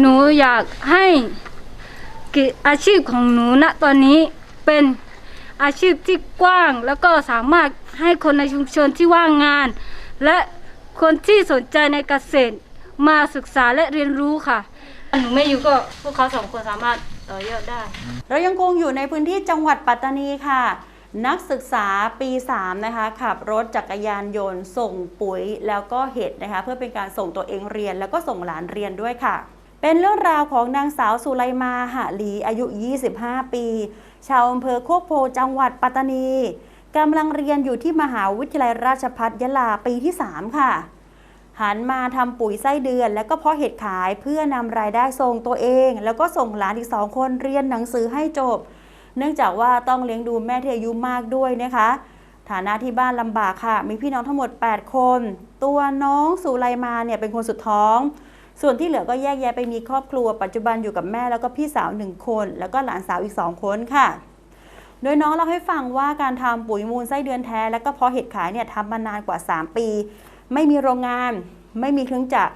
หนูอยากให้กิอาชีพของหนูณตอนนี้เป็นอาชีพที่กว้าง แล้วก็สามารถให้คนในชุมชนที่ว่างงาน และคนที่สนใจในเกษตรมาศึกษาและเรียนรู้ค่ะ หนูไม่อยู่ก็พวกเขาสองคนสามารถต่อยอดได้ เรายังคงอยู่ในพื้นที่จังหวัดปัตตานีค่ะ นักศึกษาปี 3 นะคะ ขับรถจักรยานยนต์ ส่งปุ๋ยแล้วก็เห็ดนะคะ เพื่อเป็นการส่งตัวเองเรียนแล้วก็ส่งหลานเรียนด้วยค่ะ เป็นเรื่องราวของนางสาวสุไลมาหะหลีอายุ 25 ปี ชาวอำเภอโคกโพจังหวัดปัตตานีกำลังเรียนอยู่ที่มหาวิทยาลัยราชภัฏยะลาปีที่ 3 ค่ะ หันมาทำปุ๋ยไส้เดือน แล้วก็เพาะเห็ดขายเพื่อนำรายได้ส่งตัวเอง แล้วก็ส่งหลานอีกสองคนเรียนหนังสือให้จบ เนื่องจากว่าต้องเลี้ยงดูแม่ที่อายุมากด้วยนะคะ ฐานะที่บ้านลำบากค่ะ มีพี่น้องทั้งหมด 8 คน ตัวน้องสุไลมาเนี่ยเป็นคนสุดท้อง ส่วนที่เหลือก็แยกแยะไปมีครอบครัวปัจจุบันอยู่กับแม่แล้วก็พี่สาวหนึ่งคน แล้วก็หลานสาวอีกสองคนค่ะ โดยน้องเล่าให้ฟังว่าการทำปุ๋ยมูลไส้เดือนแท้ และก็เพาะเห็ดขายเนี่ยทำมานานกว่า 3 ปี ไม่มีโรงงาน ไม่มีเครื่องจักร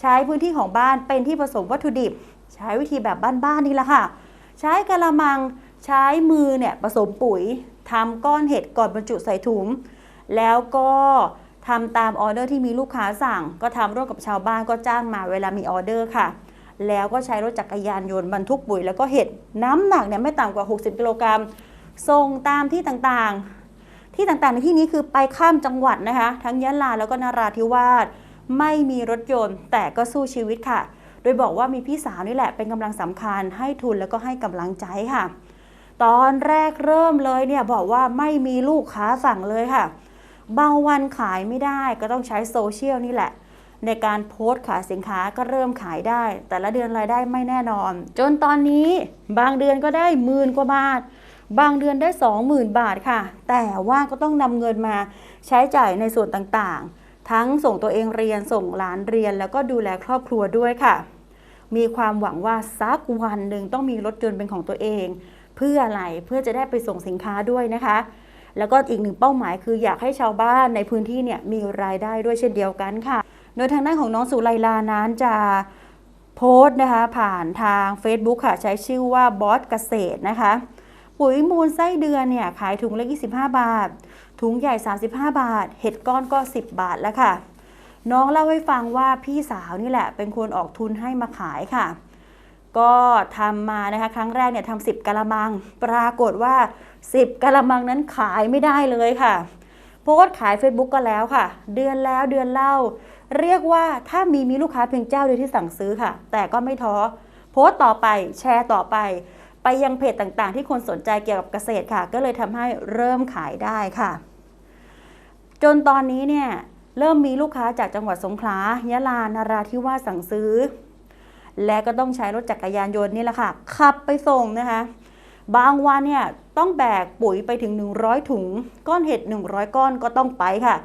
ใช้พื้นที่ของบ้านเป็นที่ผสมวัตถุดิบ ใช้วิธีแบบบ้านๆนี่แหละค่ะ ใช้กระมังใช้มือเนี่ยผสมปุ๋ยทำก้อนเห็ดก่อนบรรจุใส่ถุง แล้วก็ ทำตามออเดอร์ที่มีลูกค้าสั่ง ก็ทำร่วมกับชาวบ้านก็จ้างมาเวลามีออเดอร์ค่ะ แล้วก็ใช้รถจักรยานยนต์บรรทุกปุ๋ย แล้วก็เห็ดน้ำหนักเนี่ยไม่ต่ำกว่า 60 กิโลกรัมส่งตามที่ต่างๆ ที่ต่างๆในที่นี้คือไปข้ามจังหวัดนะคะ ทั้งยะลาแล้วก็นาราธิวาสไม่มีรถยนต์แต่ก็สู้ชีวิตค่ะ โดยบอกว่ามีพี่สาวนี่แหละเป็นกำลังสำคัญให้ทุนแล้วก็ให้กำลังใจค่ะ ตอนแรกเริ่มเลยเนี่ยบอกว่าไม่มีลูกค้าสั่งเลยค่ะ บางวันขายไม่ได้ก็ต้องใช้โซเชียลนี่แหละ ในการโพสต์ขายสินค้าก็เริ่มขายได้ แต่ละเดือนรายได้ไม่แน่นอน จนตอนนี้บางเดือนก็ได้หมื่นกว่าบาท บางเดือนได้ 20,000 บาทค่ะ แต่ว่าก็ต้องนำเงินมาใช้จ่ายในส่วนต่างๆ ทั้งส่งตัวเองเรียนส่งหลานเรียน แล้วก็ดูแลครอบครัวด้วยค่ะ มีความหวังว่าสักวันหนึ่งต้องมีรถยนต์เป็นของตัวเอง เพื่ออะไรเพื่อจะได้ไปส่งสินค้าด้วยนะคะ แล้วก็อีกหนึ่งเป้าหมายคืออยากให้ชาวบ้านในพื้นที่เนี่ยมีรายได้ด้วยเช่นเดียวกันค่ะ โดยทางด้านของน้องสุไลลานั้นจะโพสต์นะคะผ่านทาง Facebook ค่ะ ใช้ชื่อว่าบอสเกษตรนะคะ ปุ๋ยมูลไส้เดือนเนี่ยขายถุงละ 25 บาท ถุงใหญ่ 35 บาท เห็ดก้อนก็ 10 บาทแล้วค่ะ น้องเล่าให้ฟังว่าพี่สาวนี่แหละเป็นคนออกทุนให้มาขายค่ะ ก็ทำมานะคะครั้งแรกเนี่ยทำสิบกะละมัง ปรากฏว่า 10กะละมังนั้นขายไม่ได้เลยค่ะโพสต์ขาย Facebook ก็แล้วค่ะ เดือนแล้วเดือนเล่า เรียกว่าถ้ามีมีลูกค้าเพียงเจ้าเดียวที่สั่งซื้อค่ะ แต่ก็ไม่ท้อโพสต์ต่อไปแชร์ต่อไป ไปยังเพจต่างๆ ที่คนสนใจเกี่ยวกับเกษตรค่ะ ก็เลยทำให้เริ่มขายได้ค่ะ จนตอนนี้เนี่ยเริ่มมีลูกค้าจากจังหวัดสงขลายะลานาราธิวาสสั่งซื้อ และก็ต้องใช้รถจักรยานยนต์นี่แหละค่ะ ขับไปส่งนะคะ บางวันเนี่ยต้องแบกปุ๋ยไปถึง 100 ถุง ก้อนเห็ด 100 ก้อนก็ต้องไปค่ะ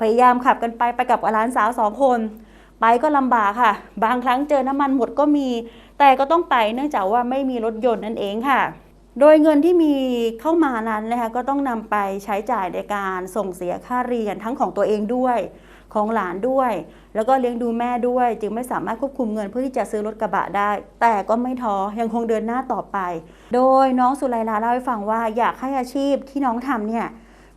พยายามขับกันไปไปกับหลานสาวสองคน ไปก็ลำบากค่ะ บางครั้งเจอน้ำมันหมดก็มี แต่ก็ต้องไปเนื่องจากว่าไม่มีรถยนต์นั่นเองค่ะ โดยเงินที่มีเข้ามานั้นนะคะก็ต้องนำไปใช้จ่ายในการส่งเสียค่าเรียนทั้งของตัวเองด้วยของหลานด้วย แล้วก็เลี้ยงดูแม่ด้วย จึงไม่สามารถควบคุมเงินเพื่อที่จะซื้อรถกระบะได้ แต่ก็ไม่ท้อยังคงเดินหน้าต่อไป โดยน้องสุไลลาเล่าให้ฟังว่าอยากให้อาชีพที่น้องทำเนี่ย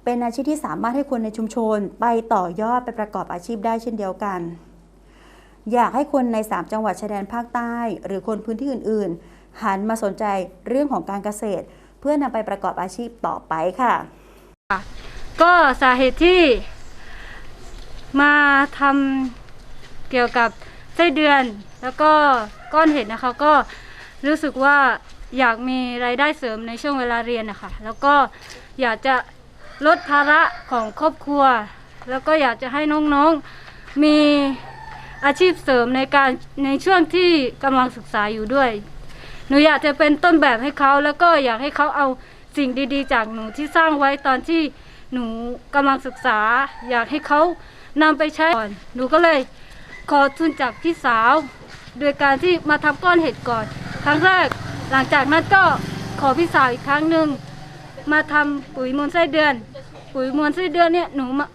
เป็นอาชีพที่สามารถให้คนในชุมชน ไปต่อยอดไปประกอบอาชีพได้เช่นเดียวกัน อยากให้คนใน 3 จังหวัดชายแดนภาคใต้ หรือคนพื้นที่อื่นๆ หันมาสนใจเรื่องของการเกษตร เพื่อนำไปประกอบอาชีพต่อไปค่ะ ก็สาเหตุที่มาทำเกี่ยวกับไส้เดือนแล้วก็ก้อนเห็ดนะคะก็รู้สึกว่าอยากมีรายได้เสริมในช่วงเวลาเรียนนะคะแล้วก็อยากจะลดภาระของครอบครัว แล้วก็อยากจะให้น้องๆมีอาชีพเสริมในการในช่วงที่กำลังศึกษาอยู่ด้วย หนูอยากจะเป็นต้นแบบให้เขาแล้วก็อยากให้เขาเอาสิ่งดีๆ จากหนูที่สร้างไว้ตอนที่หนูกำลังศึกษา อยากให้เขานำไปใช้ก่อนหนูก็เลยขอทุนจากพี่สาว โดยการที่มาทำก้อนเห็ดก่อน ครั้งแรก หลังจากนั้นก็ขอพี่สาวอีกครั้งหนึ่งมาทำปุ๋ยมูลไส้เดือน ปุ๋ยมูลไส้เดือนเนี่ยหนูมา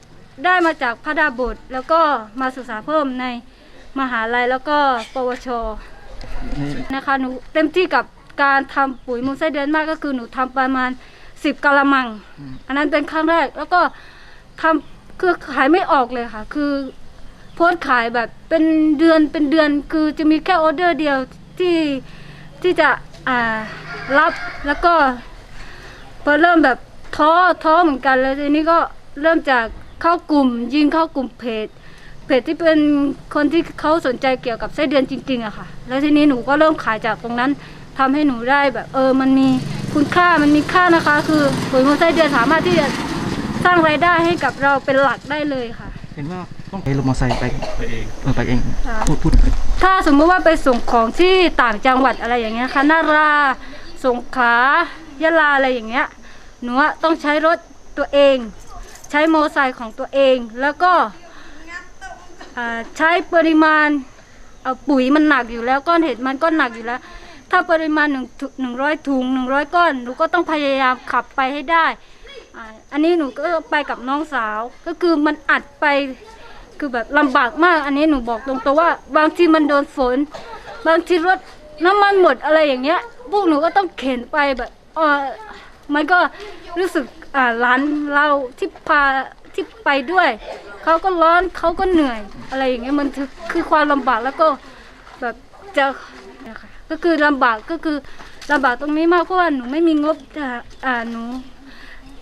ได้มาจากพระดาบทแล้วก็มาศึกษาเพิ่มในมหาลัยแล้วก็ปวช นี่นะคะหนูเต็มที่กับการทำปุ๋ยมูลไส้เดือนมากก็คือหนูทำประมาณสิบกะละมัง อันนั้นเป็นครั้งแรก แล้วก็ทำคือขายไม่ออกเลยค่ะ คือโพสต์ขายแบบเป็นเดือนเป็นเดือนคือจะมีแค่ออเดอร์เดียวที่ที่จะอ่ารับแล้วก็พอเริ่มแบบท้อท้อเหมือนกันแล้วทีนี้ก็เริ่มจากเข้ากลุ่มยิงเข้ากลุ่มเพจ เพจที่เป็นคนที่เขาสนใจเกี่ยวกับไส้เดือนจริงๆอะค่ะ แล้วทีนี้หนูก็เริ่มขายจากตรงนั้นทำให้หนูได้แบบ เออ มันมีคุณค่ามันมีค่านะคะ คือปุ๋ยมูลไส้เดือนสามารถที่จะสร้างรายได้ให้กับเราเป็นหลักได้เลยค่ะ เห็นว่าต้องไปรถมอเตอร์ไซค์ไปไปเองเออไปเองค่ะพูดพูดถ้าสมมติว่าไปส่งของที่ต่างจังหวัดอะไรอย่างเงี้ยค่ะนาราสงขลายะลาอะไรอย่างเงี้ยหนูอะต้องใช้รถตัวเอง ใช้มอเตอร์ไซค์ของตัวเองแล้วก็อ่า ใช้ปริมาณาปุ๋ยมันหนักอยู่แล้วก้อนเห็ดมันก็หนักอยู่แล้ว ถ้าปริมาณหนึ่งหนึ่งร้อยถุงหนึ่งร้อยก้อนหนูก็ต้องพยายามขับไปให้ได้อ่าอันนี้หนูก็ไปกับน้องสาว ก็คือมันอัดไปคือแบบลำบากมาก อันนี้หนูบอกตรงๆว่า บางทีมันโดนฝน บางทีรถน้ำมันหมดอะไรอย่างเงี้ยพวกหนูก็ต้องเข็นไปแบบเออมันก็รู้สึกอ่าร้านเราที่พา ที่ไปด้วย เขาก็ร้อนเขาก็เหนื่อยอะไรอย่างเงี้ยมันคือคือความลำบากแล้วก็แบบจะก็คือลำบากก็คือลำบากตรงนี้มากเพราะว่าหนูไม่มีงบอ่าอ่าหนู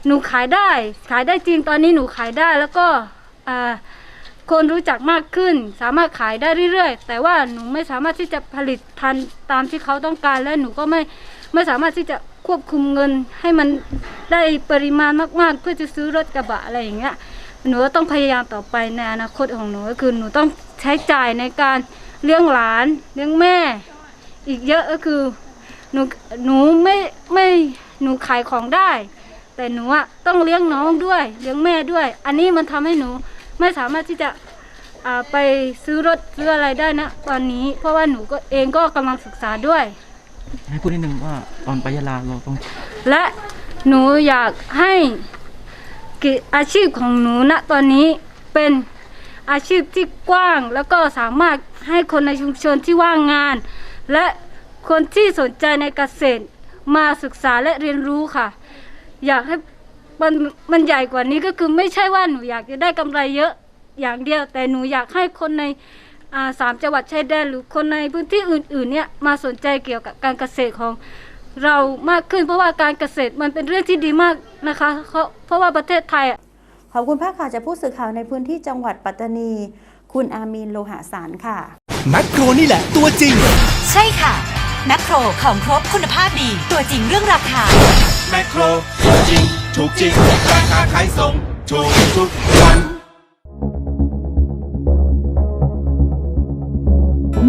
หนูขายได้ ขายได้จริงตอนนี้หนูขายได้แล้วก็อ่าคนรู้จักมากขึ้น สามารถขายได้เรื่อยๆ แต่ว่าหนูไม่สามารถที่จะผลิตทันตามที่เขาต้องการและหนูก็ไม่ไม่สามารถที่จะ ควบคุมเงินให้มันได้ปริมาณมากๆ เพื่อจะซื้อรถกระบะอะไรอย่างเงี้ยหนูก็ต้องพยายามต่อไปในอนาคตของหนูก็คือหนูต้องใช้จ่ายในการเลี้ยงหลานเลี้ยงแม่ อีกเยอะก็คือหนูหนูไม่ไม่หนูขายของได้ แต่หนูอะต้องเลี้ยงน้องด้วยเลี้ยงแม่ด้วย อันนี้มันทำให้หนูไม่สามารถที่จะอ่าไปซื้อรถซื้ออะไรได้นะตอนนี้ เพราะว่าหนูก็เองก็กำลังศึกษาด้วย ให้พูดนิดนึงว่าตอนไปยะลาเราต้อง และหนูอยากให้กิอาชีพของหนูณตอนนี้เป็นอาชีพที่กว้าง แล้วก็สามารถให้คนในชุมชนที่ว่างงาน และคนที่สนใจในเกษตรมาศึกษาและเรียนรู้ค่ะ อยากให้มันมันใหญ่กว่านี้ก็คือไม่ใช่ว่าหนูอยากจะได้กำไรเยอะอย่างเดียว แต่หนูอยากให้คนใน สามจังหวัดชายแดนหรือคนในพื้นที่อื่นๆเนี่ยมาสนใจเกี่ยวกับการเกษตรของเรามากขึ้นเพราะว่าการเกษตรมันเป็นเรื่องที่ดีมากนะคะ เพราะเพราะว่าประเทศไทยอะขอบคุณภาคข่าวจากผู้สื่อข่าวในพื้นที่จังหวัดปัตตานี คุณอามีนโลหะสารค่ะแมคโครนี่แหละตัวจริง ใช่ค่ะแมคโครของครบคุณภาพดีตัวจริงเรื่องราคาแมคโครตัวจริงถูกจริงราคาขายส่งถูกทุกวัน